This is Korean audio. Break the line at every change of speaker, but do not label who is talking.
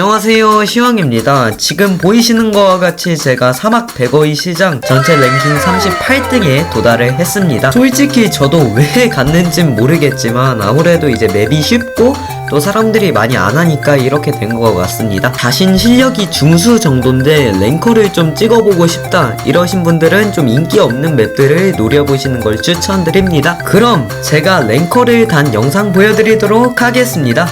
안녕하세요 시황입니다. 지금 보이시는 것과 같이 제가 사막 백어이 시장 전체 랭킹 38등에 도달을 했습니다. 솔직히 저도 왜 갔는진 모르겠지만 아무래도 이제 맵이 쉽고 또 사람들이 많이 안 하니까 이렇게 된 것 같습니다. 자신 실력이 중수 정도인데 랭커를 좀 찍어보고 싶다 이러신 분들은 좀 인기 없는 맵들을 노려보시는 걸 추천드립니다. 그럼 제가 랭커를 단 영상 보여드리도록 하겠습니다.